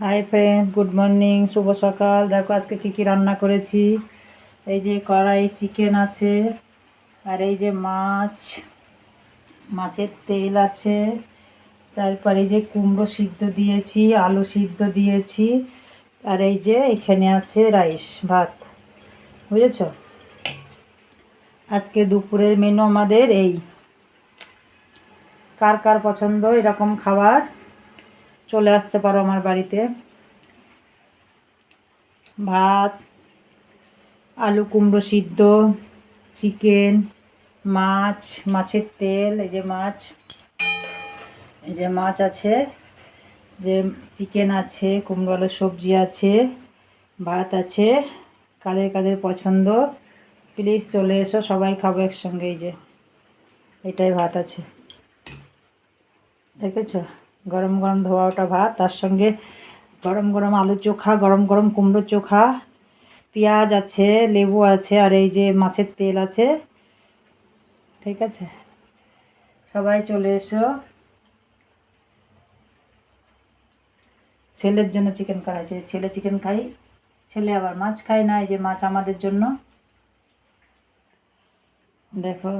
High friends good morning শুভ সকাল। দেখো, আজকে কী কী রান্না করেছি? এই যে কড়াই চিকেন আছে, আর এই যে মাছ, মাছের তেল আছে, তারপরে এই যে কুমড়ো সিদ্ধ দিয়েছি, আলু সিদ্ধ দিয়েছি, আর এই যে এখানে আছে রাইস, ভাত। বুঝেছ? আজকে দুপুরের মেনু আমাদের এই। কার কার পছন্দ এরকম খাবার? চলে আসতে পারো আমার বাড়িতে। ভাত, আলু কুমড়ো সিদ্ধ, চিকেন, মাছ, মাছের তেল, এই যে মাছ। এই যে মাছ আছে, যে চিকেন আছে, কুমড়ো আলুর সবজি আছে, ভাত আছে, কাদের কাদের পছন্দ। প্লিজ চলে এসো, সবাই খাব একসঙ্গে, এই যে। এটাই ভাত আছে। দেখেছ? গরম গরম ধোয়া ওটা ভাত, তার সঙ্গে গরম গরম আলু চোখা, গরম গরম কুমড়ো চোখা, পেঁয়াজ আছে, লেবু আছে, আর এই যে মাছের তেল আছে। ঠিক আছে? সবাই চলে এসো। ছেলের জন্য চিকেন করা হয়েছে ছেলে চিকেন খাই, ছেলে আবার মাছ খায় না, এই যে মাছ আমাদের জন্য। দেখো